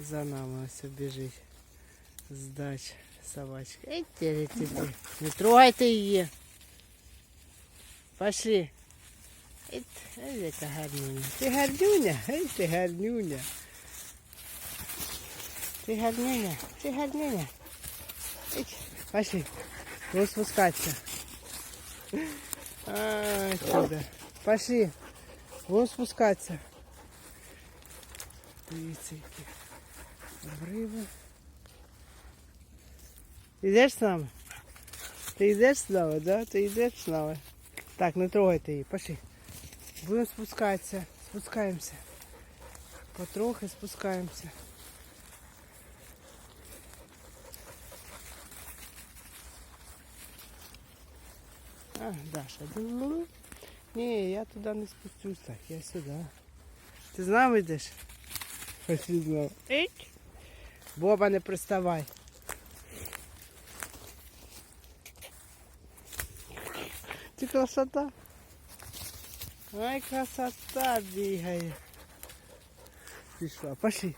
За нами ось біжить. Здач собачка. Ей, тері тобі. Не трогайте її. Пошли. Ей, ей, яка гарнюня. Ти гарнюня? Ей, ти гарнюня. Ти гарнюня, ти гарнюня. Ей, пошли. Будем спускаться. А, сюда. Пошли. Будем спускаться. Дивіться, які обриви. Ідеш з нами? Ти йдеш з нами, да? Ти йдеш з нами. Так, не трогайте її, пошли. Будемо спускатися. Спускаємося. Потрохи спускаємося. А, Даша, ду- ні, я туди не спустюсь, так, я сюди. Ти з нами йдеш? Пошли з нами. Ить. Боба, не приставай. Ти красота. Ай, красота бігає. Пішла, пошли.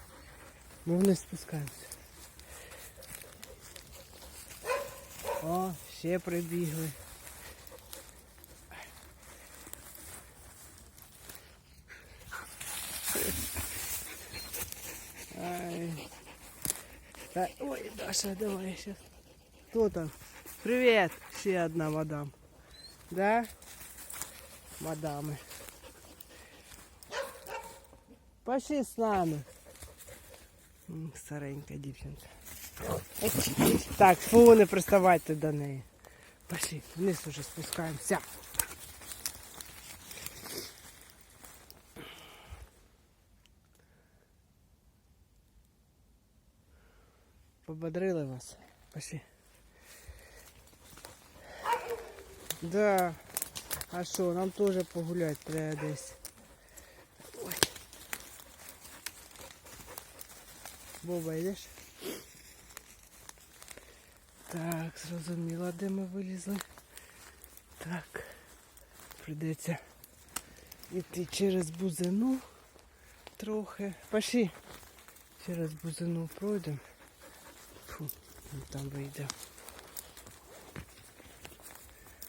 Ми вниз спускаємося. О, ще прибігли. Та- Ой, Даша, давай сейчас. Кто там? Привет, ще одна мадам. Да? Мадамы. Пошли с нами. М, Старенька дівчинка. Еч, еч. Так, фу, не приставайте до неї. Пошли, вниз уже спускаємося. Пободрили вас. Пошли. Да. А що, нам теж погуляти треба десь. Ой. Боба, йдеш? Так, зрозуміло, де ми вилізли. Так. Прийдеться йти через бузину трохи. Пошли. Через бузину пройдемо. Фу, ну там вийде.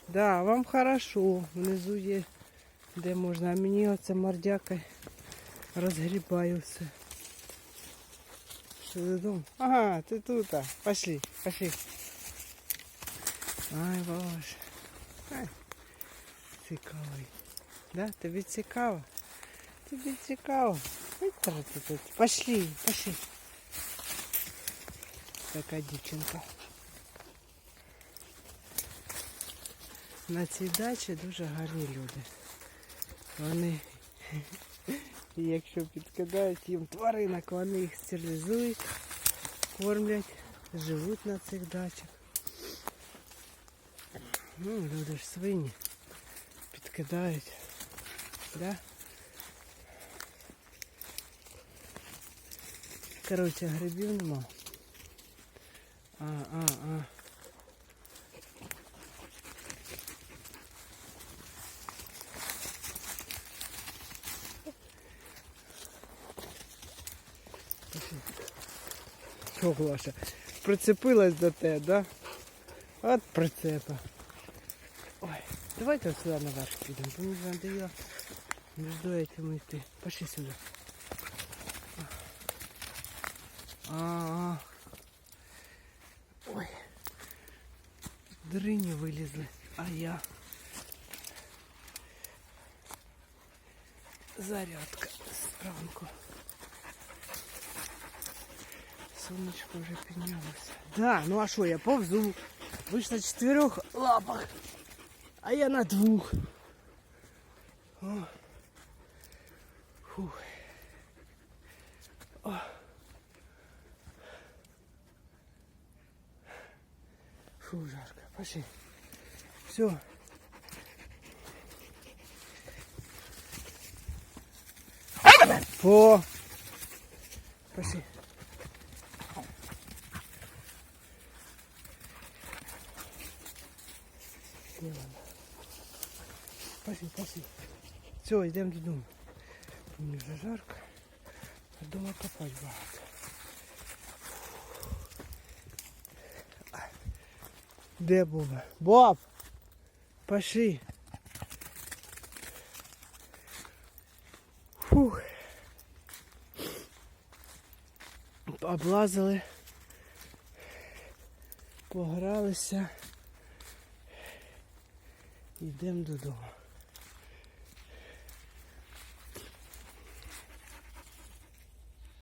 Да, вам хорошо. Внизу є, де можна. А мені оце мордяка розгрібаю все. Що додому? Ага, ти тут. а. Пошли, пошли. Ай, боже. Ай. Цікавий. Да? Тобі цікаво? Тобі цікаво. Ай, та ти тут. Пошли, пошли. Така дівчинка. На цій дачі дуже гарні люди. Вони, якщо підкидають їм тваринок, вони їх стерилізують, кормлять, живуть на цих дачах. Ну, люди ж свині підкидають. Да? Коротше, грибів нема. А, а, а. Що, Глаша, прицепилась до тебе, да? От прицепа. Ой, давайте сюди наверх підемо, бо мені надоело между этим йти. Пошли сюди. А, а. Ой. Дрині вилізли, а я. Зарядка зранку. Сонечко вже піднялося. Да, ну а що, я повзу. Ви ж на чотирьох лапах, а я на двох. О. Фух. О. Фу, жарко. Пошли. Все. По. Пошли. Пошли, пошли. Все, йдемо додому. Мені вже жарко. А дома копати багато. Де був? Боб! Пошли. Фух. Облазили. Погралися. Йдемо додому.